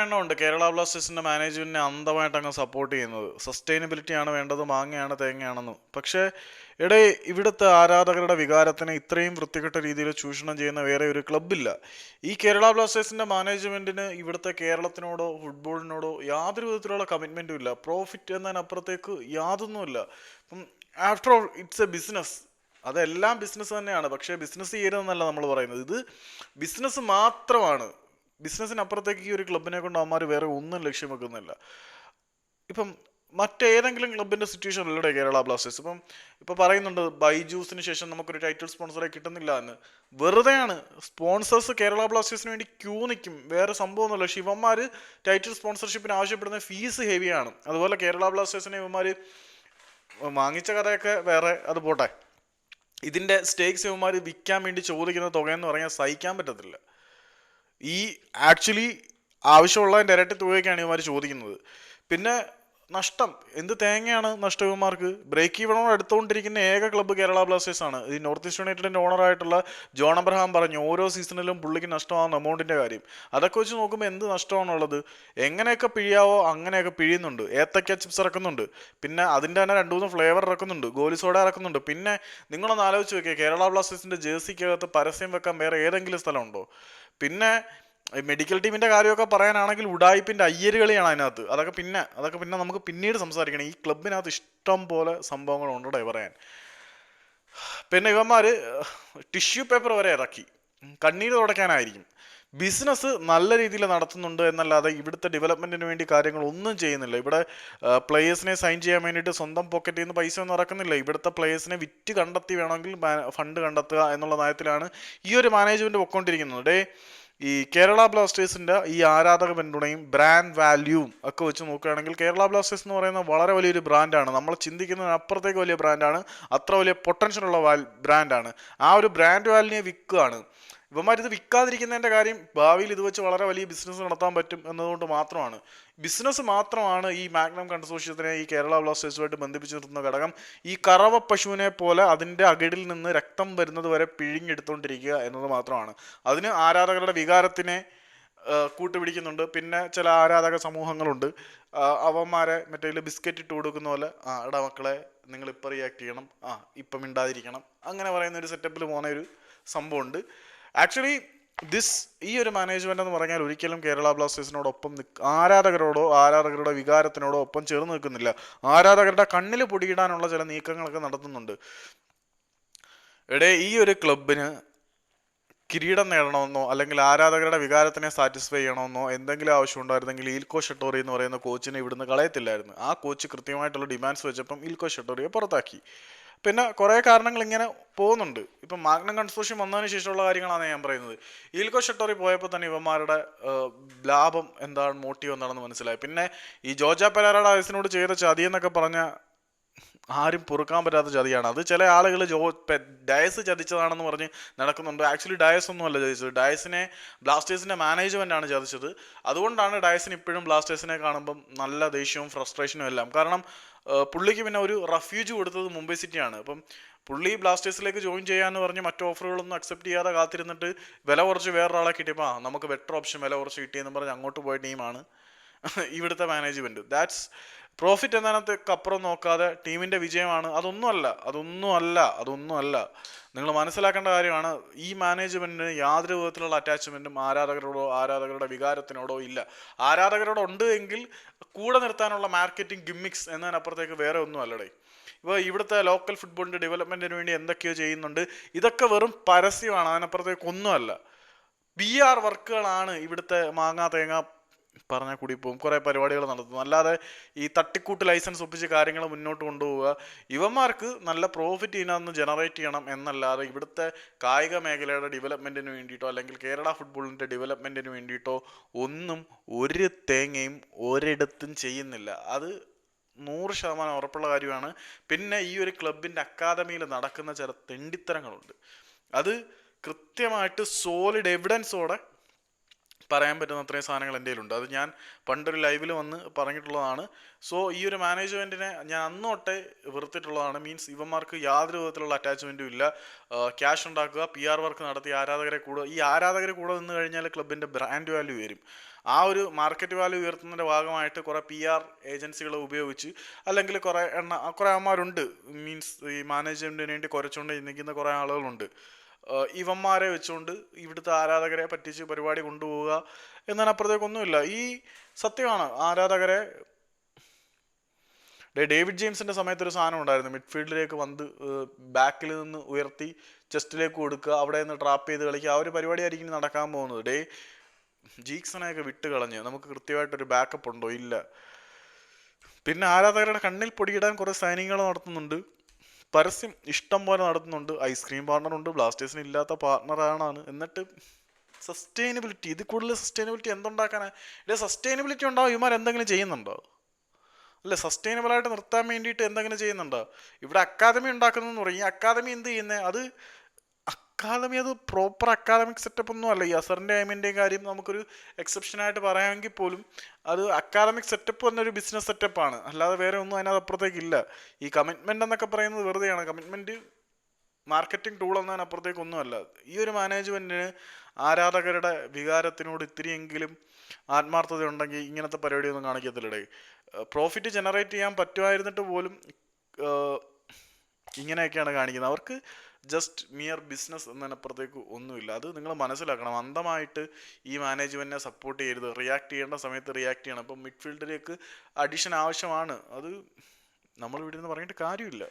എണ്ണമുണ്ട്. കേരള ബ്ലാസ്റ്റേഴ്സിന്റെ മാനേജ്മെന്റിനെ അന്ധമായിട്ട് അങ്ങ് സപ്പോർട്ട് ചെയ്യുന്നത്. സസ്റ്റൈനബിലിറ്റി ആണ് വേണ്ടത് മാങ്ങയാണ് തേങ്ങയാണെന്ന്. പക്ഷേ ഇടയിൽ ഇവിടുത്തെ ആരാധകരുടെ വികാരത്തിനെ ഇത്രയും വൃത്തികെട്ട രീതിയിൽ ചൂഷണം ചെയ്യുന്ന വേറെ ഒരു ക്ലബില്ല ഈ കേരള ബ്ലാസ്റ്റേഴ്സിന്റെ മാനേജ്മെന്റിന് ഇവിടുത്തെ കേരളത്തിനോടോ ഫുട്ബോളിനോടോ യാതൊരു വിധത്തിലുള്ള കമ്മിറ്റ്മെന്റും ഇല്ല. പ്രോഫിറ്റ് എന്നതിനപ്പുറത്തേക്ക് യാതൊന്നുമില്ല. After all it's a business അതെല്ലാം ബിസിനസ് തന്നെയാണ്. പക്ഷേ ബിസിനസ് ചെയ്യരുതെന്നല്ല നമ്മൾ പറയുന്നത്. ഇത് ബിസിനസ് മാത്രമാണ്. ബിസിനസ്സിനപ്പുറത്തേക്ക് ഈ ഒരു ക്ലബിനെ കൊണ്ട് അവന്മാർ വേറെ ഒന്നും ലക്ഷ്യം വെക്കുന്നില്ല. ഇപ്പം മറ്റേതെങ്കിലും ക്ലബിന്റെ സിറ്റുവേഷൻ അല്ലടെ കേരള ബ്ലാസ്റ്റേഴ്സ്. ഇപ്പം ഇപ്പൊ പറയുന്നുണ്ട് ബൈജൂസിന് ശേഷം നമുക്കൊരു ടൈറ്റിൽ സ്പോൺസറെ കിട്ടുന്നില്ല എന്ന്. വെറുതെയാണ് സ്പോൺസേഴ്സ് കേരള ബ്ലാസ്റ്റേഴ്സിന് വേണ്ടി ക്യൂ നിൽക്കും വേറെ സംഭവമൊന്നുമില്ല. ശിവന്മാർ ടൈറ്റിൽ സ്പോൺസർഷിപ്പിന് ആവശ്യപ്പെടുന്ന ഫീസ് ഹെവിയാണ് അതുപോലെ കേരള ബ്ലാസ്റ്റേഴ്സിനെ ഇവന്മാർ വാങ്ങിച്ച കഥയൊക്കെ വേറെ അത് പോട്ടെ. ഇതിന്റെ സ്റ്റേക്സ് ഇവന്മാർ വിൽക്കാൻ വേണ്ടി ചോദിക്കുന്ന തുകയെന്ന് പറഞ്ഞാൽ സഹിക്കാൻ പറ്റത്തില്ല. ഈ ആക്ച്വലി ആവശ്യമുള്ളതിന്റെ ഇരട്ടി തുകയൊക്കെയാണ് ഇവന്മാർ ചോദിക്കുന്നത്. പിന്നെ നഷ്ടം. എന്ത് തേങ്ങയാണ് നഷ്ടകുമാർക്ക് ബ്രേക്ക് ഈവണോട് എടുത്തുകൊണ്ടിരിക്കുന്ന ഏക ക്ലബ്ബ് കേരള ബ്ലാസ്റ്റേഴ്സ് ആണ്. ഈ നോർത്ത് ഈസ്റ്റ് യുണൈറ്റഡിന്റെ ഓണറായിട്ടുള്ള ജോൺ അബ്രഹാം പറഞ്ഞു ഓരോ സീസണിലും പുള്ളിക്ക് നഷ്ടമാകുന്ന എമൗണ്ടിന്റെ കാര്യം. അതൊക്കെ വെച്ച് നോക്കുമ്പോൾ എന്ത് നഷ്ടമാണുള്ളത്? എങ്ങനെയൊക്കെ പിഴിയാവോ അങ്ങനെയൊക്കെ പിഴിയുന്നുണ്ട്. ഏത്തക്ക ചിപ്സ് ഇറക്കുന്നുണ്ട്. പിന്നെ അതിന്റെ തന്നെ രണ്ട് മൂന്ന് ഫ്ലേവർ ഇറക്കുന്നുണ്ട്. ഗോലി സോഡ ഇറക്കുന്നുണ്ട്. പിന്നെ നിങ്ങളൊന്ന് ആലോചിച്ച് നോക്കിയാൽ കേരള ബ്ലാസ്റ്റേഴ്സിന്റെ ജേഴ്സിക്കകത്ത് പരസ്യം വെക്കാൻ വേറെ ഏതെങ്കിലും സ്ഥലമുണ്ടോ? പിന്നെ മെഡിക്കൽ ടീമിന്റെ കാര്യമൊക്കെ പറയാനാണെങ്കിൽ ഉഡായിപ്പിന്റെ അയ്യരുകളിയാണ് അതിനകത്ത്. അതൊക്കെ പിന്നെ അതൊക്കെ പിന്നെ നമുക്ക് പിന്നീട് സംസാരിക്കണം. ഈ ക്ലബിനകത്ത് ഇഷ്ടം പോലെ സംഭവങ്ങളുണ്ടോ പറയാൻ. പിന്നെ ഇവന്മാര് ടിഷ്യൂ പേപ്പർ വരെ ഇറക്കി. കണ്ണീര് തുടയ്ക്കാനായിരിക്കും. ബിസിനസ് നല്ല രീതിയിൽ നടത്തുന്നുണ്ട് എന്നല്ലാതെ ഇവിടുത്തെ ഡെവലപ്മെന്റിന് വേണ്ടി കാര്യങ്ങൾ ഒന്നും ചെയ്യുന്നില്ല. ഇവിടെ പ്ലേയേഴ്സിനെ സൈൻ ചെയ്യാൻ വേണ്ടിയിട്ട് സ്വന്തം പോക്കറ്റിൽ നിന്ന് പൈസ ഒന്നും ഇറക്കുന്നില്ല. ഇവിടുത്തെ പ്ലേയേഴ്സിനെ വിറ്റ് കണ്ടെത്തി വേണമെങ്കിൽ ഫണ്ട് കണ്ടെത്തുക എന്നുള്ള നയത്തിലാണ് ഈ ഒരു മാനേജ്മെന്റ് പൊക്കോണ്ടിരിക്കുന്നത് ഡേ ഈ കേരള ബ്ലാസ്റ്റേഴ്സിന്റെ ഈ ആരാധക പിന്തുണയും ബ്രാൻഡ് വാല്യൂവും ഒക്കെ വെച്ച് നോക്കുകയാണെങ്കിൽ കേരള ബ്ലാസ്റ്റേഴ്സ് എന്ന് പറയുന്ന വളരെ വലിയൊരു ബ്രാൻഡാണ് നമ്മൾ ചിന്തിക്കുന്നതിന് അപ്പുറത്തേക്ക് വലിയ ബ്രാൻഡാണ് അത്ര വലിയ പൊട്ടൻഷ്യൽ ഉള്ള ബ്രാൻഡാണ് ആ ഒരു ബ്രാൻഡ് വാല്യൂനെ വിൽക്കുകയാണ്. ഇവന്മാർ ഇത് വിൽക്കാതിരിക്കുന്നതിന്റെ കാര്യം ഭാവിയിൽ ഇത് വെച്ച് വളരെ വലിയ ബിസിനസ് നടത്താൻ പറ്റും എന്നതുകൊണ്ട് മാത്രമാണ്. ബിസിനസ് മാത്രമാണ് ഈ മാഗ്നം കൺസോഷ്യത്തിനെ ഈ കേരള ബ്ലാസ്റ്റേഴ്സുമായിട്ട് ബന്ധിപ്പിച്ച് നിർത്തുന്ന ഘടകം. ഈ കറവ പശുവിനെ പോലെ അതിന്റെ അകിടിൽ നിന്ന് രക്തം വരുന്നത് വരെ പിഴിഞ്ഞെടുത്തുകൊണ്ടിരിക്കുക എന്നത് മാത്രമാണ്. അതിന് ആരാധകരുടെ വികാരത്തിനെ കൂട്ടുപിടിക്കുന്നുണ്ട്. പിന്നെ ചില ആരാധക സമൂഹങ്ങളുണ്ട്. അവന്മാരെ മറ്റേ ബിസ്ക്കറ്റ് ഇട്ട് കൊടുക്കുന്ന പോലെ ആ എടാ മക്കളെ നിങ്ങൾ ഇപ്പം റിയാക്ട് ചെയ്യണം. ആ ഇപ്പം മിണ്ടാതിരിക്കണം. അങ്ങനെ പറയുന്ന ഒരു സെറ്റപ്പിൽ പോകുന്ന ഒരു സംഭവമുണ്ട്. ആക്ച്വലി ദിസ് ഈ ഒരു മാനേജ്മെന്റ് എന്ന് പറഞ്ഞാൽ ഒരിക്കലും കേരള ബ്ലാസ്റ്റേഴ്സിനോടൊപ്പം ആരാധകരോടോ ആരാധകരുടെ വികാരത്തിനോടോ ഒപ്പം ചേർന്ന് നിൽക്കുന്നില്ല. ആരാധകരുടെ കണ്ണിൽ പൊടിയിടാനുള്ള ചില നീക്കങ്ങളൊക്കെ നടത്തുന്നുണ്ട്. എടേ ഈ ഒരു ക്ലബിന് കിരീടം നേടണമെന്നോ അല്ലെങ്കിൽ ആരാധകരുടെ വികാരത്തിനെ സാറ്റിസ്ഫൈ ചെയ്യണമെന്നോ എന്തെങ്കിലും ആവശ്യം ഉണ്ടായിരുന്നെങ്കിൽ ഈൽക്കോ ഷെട്ടോറി എന്ന് പറയുന്ന കോച്ചിനെ ഇവിടുന്ന് കളയത്തില്ലായിരുന്നു. ആ കോച്ച് കൃത്യമായിട്ടുള്ള ഡിമാൻഡ്സ് വെച്ചപ്പം ഇൽക്കോ ഷെട്ടോറിയെ പുറത്താക്കി. പിന്നെ കുറേ കാരണങ്ങൾ ഇങ്ങനെ പോകുന്നുണ്ട്. ഇപ്പം മാഗ്നം കൺസ്ട്രക്ഷൻ വന്നതിന് ശേഷമുള്ള കാര്യങ്ങളാണ് ഞാൻ പറയുന്നത്. ഈൽക്കോ ഷെട്ടോറി പോയപ്പോൾ തന്നെ ഇവന്മാരുടെ ലാഭം എന്താണ് മോട്ടീവ് എന്താണെന്ന് മനസ്സിലായി. പിന്നെ ഈ ജോജ പെരാറയുടെ വയസ്സിനോട് ചെയ്ത ചതി എന്നൊക്കെ പറഞ്ഞ ആരും പൊറുക്കാൻ പറ്റാത്ത ചതിയാണ്. അത് ചില ആളുകൾ ജോ ഡയസ് ചതിച്ചതാണെന്ന് പറഞ്ഞ് നടക്കുന്നുണ്ട്. ആക്ച്വലി ഡയസ് ഒന്നും അല്ല ചതിച്ചത്. ഡയസിനെ ബ്ലാസ്റ്റേഴ്സിന്റെ മാനേജ്മെന്റ് ആണ് ചതിച്ചത്. അതുകൊണ്ടാണ് ഡയസിന് ഇപ്പോഴും ബ്ലാസ്റ്റേഴ്സിനെ കാണുമ്പം നല്ല ദേഷ്യവും ഫ്രസ്ട്രേഷനും എല്ലാം. കാരണം പുള്ളിക്ക് പിന്നെ ഒരു റഫ്യൂജ് കൊടുത്തത് മുംബൈ സിറ്റിയാണ്. അപ്പം പുള്ളി ബ്ലാസ്റ്റേഴ്സിലേക്ക് ജോയിൻ ചെയ്യാന്ന് പറഞ്ഞ് മറ്റു ഓഫറുകളൊന്നും അക്സെപ്റ്റ് ചെയ്യാതെ കാത്തിരുന്നിട്ട് വില കുറച്ച് വേറൊരാളെ കിട്ടിയപ്പോൾ ആ നമുക്ക് ബെറ്റർ ഓപ്ഷൻ വില കുറച്ച് കിട്ടിയെന്ന് പറഞ്ഞ് അങ്ങോട്ട് പോയ ടീമാണ് ഇവിടുത്തെ മാനേജ്മെന്റ് ദാറ്റ്സ് പ്രോഫിറ്റ് എന്നതിനകത്തേക്ക് അപ്പുറം നോക്കാതെ ടീമിന്റെ വിജയമാണ്. അതൊന്നുമല്ല അതൊന്നുമല്ല അതൊന്നുമല്ല. നിങ്ങൾ മനസ്സിലാക്കേണ്ട കാര്യമാണ് ഈ മാനേജ്മെന്റിന് യാതൊരു വിധത്തിലുള്ള അറ്റാച്ച്മെന്റും ആരാധകരോടോ ആരാധകരുടെ വികാരത്തിനോടോ ഇല്ല. ആരാധകരോട് ഉണ്ട് എങ്കിൽ കൂടെ നിർത്താനുള്ള മാർക്കറ്റിംഗ് ഗിമ്മിക്സ് എന്നതിനപ്പുറത്തേക്ക് വേറെ ഒന്നും അല്ലടേ ഇപ്പോൾ ഇവിടുത്തെ ലോക്കൽ ഫുട്ബോളിന്റെ ഡെവലപ്മെന്റിന് വേണ്ടി എന്തൊക്കെയോ ചെയ്യുന്നുണ്ട്. ഇതൊക്കെ വെറും പരസ്യമാണ് അതിനപ്പുറത്തേക്ക് ഒന്നുമല്ല. ബി ആർ വർക്കുകളാണ് ഇവിടുത്തെ മാങ്ങാ തേങ്ങ പറഞ്ഞാൽ കൂടി പോകും. കുറേ പരിപാടികൾ നടത്തുന്നു അല്ലാതെ ഈ തട്ടിക്കൂട്ട് ലൈസൻസ് ഒപ്പിച്ച് കാര്യങ്ങൾ മുന്നോട്ട് കൊണ്ടുപോവുക ഇവന്മാർക്ക് നല്ല പ്രോഫിറ്റ് ഇതിനകത്ത് ജനറേറ്റ് ചെയ്യണം എന്നല്ലാതെ ഇവിടുത്തെ കായിക മേഖലയുടെ ഡെവലപ്മെന്റിന് വേണ്ടിയിട്ടോ അല്ലെങ്കിൽ കേരള ഫുട്ബോളിന്റെ ഡെവലപ്മെന്റിന് വേണ്ടിയിട്ടോ ഒന്നും ഒരു തേങ്ങയും ഒരിടത്തും ചെയ്യുന്നില്ല. അത് നൂറ് ശതമാനം ഉറപ്പുള്ള കാര്യമാണ്. പിന്നെ ഈ ഒരു ക്ലബിന്റെ അക്കാദമിയിൽ നടക്കുന്ന ചില തെണ്ടിത്തരങ്ങളുണ്ട്. അത് കൃത്യമായിട്ട് സോളിഡ് എവിഡൻസോടെ പറയാൻ പറ്റുന്ന അത്രയും സാധനങ്ങൾ എന്റെ കയ്യിലുണ്ട്. അത് ഞാൻ പണ്ടൊരു ലൈവിൽ വന്ന് പറഞ്ഞിട്ടുള്ളതാണ്. സോ ഈ ഒരു മാനേജ്മെന്റിനെ ഞാൻ അന്നോട്ടേ തൊട്ടേ വെറുത്തിട്ടുള്ളതാണ്. മീൻസ് ഇവന്മാർക്ക് യാതൊരു വിധത്തിലുള്ള അറ്റാച്ച്മെന്റും ഇല്ല. ക്യാഷ് ഉണ്ടാക്കുക പി ആർ വർക്ക് നടത്തി ആരാധകരെ കൂടെ ഈ ആരാധകരെ കൂടെ നിന്ന് കഴിഞ്ഞാൽ ക്ലബിന്റെ ബ്രാൻഡ് വാല്യൂ വരും ആ ഒരു മാർക്കറ്റ് വാല്യൂ ഉയർത്തുന്നതിന്റെ ഭാഗമായിട്ട് കുറേ പി ആർ ഏജൻസികളെ ഉപയോഗിച്ച് അല്ലെങ്കിൽ കുറേ എണ്ണ കുറേ അമ്മമാരുണ്ട് മീൻസ് ഈ മാനേജ്മെന്റിന് വേണ്ടി കുറച്ചുകൊണ്ട് നിൽക്കുന്ന കുറേ ആളുകളുണ്ട്. ഇവന്മാരെ വെച്ചുകൊണ്ട് ഇവിടുത്തെ ആരാധകരെ പറ്റിച്ച് പരിപാടി കൊണ്ടുപോവുക എന്നതിനപ്പുറത്തേക്കൊന്നുമില്ല ഈ സത്യമാണ്. ആരാധകരെ ഡേവിഡ് ജെയിംസിന്റെ സമയത്ത് ഒരു സാധനം ഉണ്ടായിരുന്നു. മിഡ്ഫീൽഡിലേക്ക് വന്ന് ബാക്കിൽ നിന്ന് ഉയർത്തി ചെസ്റ്റിലേക്ക് കൊടുക്കുക അവിടെ നിന്ന് ട്രാപ്പ് ചെയ്ത് കളിക്കുക. ആ ഒരു പരിപാടിയായിരിക്കും നടക്കാൻ പോകുന്നത്. ഡേ ജീക്സനെയൊക്കെ വിട്ട് കളഞ്ഞ് നമുക്ക് കൃത്യമായിട്ടൊരു ബാക്കപ്പ് ഉണ്ടോ? ഇല്ല. പിന്നെ ആരാധകരുടെ കണ്ണിൽ പൊടിയിടാൻ കുറേ സൈനികങ്ങൾ നടത്തുന്നുണ്ട്. പരസ്യം ഇഷ്ടം പോലെ നടത്തുന്നുണ്ട്. ഐസ്ക്രീം പാർട്ണറുണ്ട് ബ്ലാസ്റ്റേഴ്സിന് ഇല്ലാത്ത പാർട്ണറാണ് എന്നിട്ട് സസ്റ്റൈനബിലിറ്റി ഇത് കൂടുതൽ സസ്റ്റൈനബിലിറ്റി എന്തുണ്ടാക്കാനാണ് ഇല്ല സസ്റ്റൈനബിലിറ്റി ഉണ്ടാവും. ഇവന്മാർ എന്തെങ്കിലും ചെയ്യുന്നുണ്ടോ? അല്ല സസ്റ്റൈനബിൾ ആയിട്ട് നിർത്താൻ വേണ്ടിയിട്ട് എന്തെങ്കിലും ചെയ്യുന്നുണ്ടോ? ഇവിടെ അക്കാദമി ഉണ്ടാക്കുന്നതെന്ന് പറയും. ഈ അക്കാദമി എന്ത് ചെയ്യുന്നത് അത് അക്കാദമി അത് പ്രോപ്പർ അക്കാദമിക് സെറ്റപ്പ് ഒന്നും അല്ല. ഈ അസറിന്റെ എമിന്റെയും കാര്യം നമുക്കൊരു എക്സെപ്ഷൻ ആയിട്ട് പറയാമെങ്കിൽ പോലും അത് അക്കാദമിക് സെറ്റപ്പ് എന്നൊരു ബിസിനസ് സെറ്റപ്പാണ് അല്ലാതെ വേറെ ഒന്നും അതിനകത്ത് അപ്പുറത്തേക്കില്ല ഈ കമ്മിറ്റ്മെന്റ് എന്നൊക്കെ പറയുന്നത് വെറുതെയാണ്. കമ്മിറ്റ്മെന്റ് മാർക്കറ്റിംഗ് ടൂൾ എന്നതിന് അപ്പുറത്തേക്ക് ഒന്നുമല്ല ഈ ഒരു മാനേജ്മെന്റിന് ആരാധകരുടെ വികാരത്തിനോട് ഇത്തിരിയെങ്കിലും ആത്മാർത്ഥത ഉണ്ടെങ്കിൽ ഇങ്ങനത്തെ പരിപാടിയൊന്നും കാണിക്കത്തില്ലടേ. പ്രോഫിറ്റ് ജനറേറ്റ് ചെയ്യാൻ പറ്റുമായിരുന്നിട്ട് പോലും ഇങ്ങനെയൊക്കെയാണ് കാണിക്കുന്നത്. അവർക്ക് ജസ്റ്റ് മിയർ ബിസിനസ് എന്നതിനപ്പുറത്തേക്ക് ഒന്നുമില്ല. അത് നിങ്ങൾ മനസ്സിലാക്കണം. അന്തമായിട്ട് ഈ മാനേജ്മെന്റിനെ സപ്പോർട്ട് ചെയ്യരുത്. റിയാക്ട് ചെയ്യേണ്ട സമയത്ത് റിയാക്ട് ചെയ്യണം. അപ്പം മിഡ്ഫീൽഡിലേക്ക് അഡീഷൻ ആവശ്യമാണ്. അത് നമ്മൾ ഇവിടെ നിന്ന് പറഞ്ഞിട്ട് കാര്യമില്ല.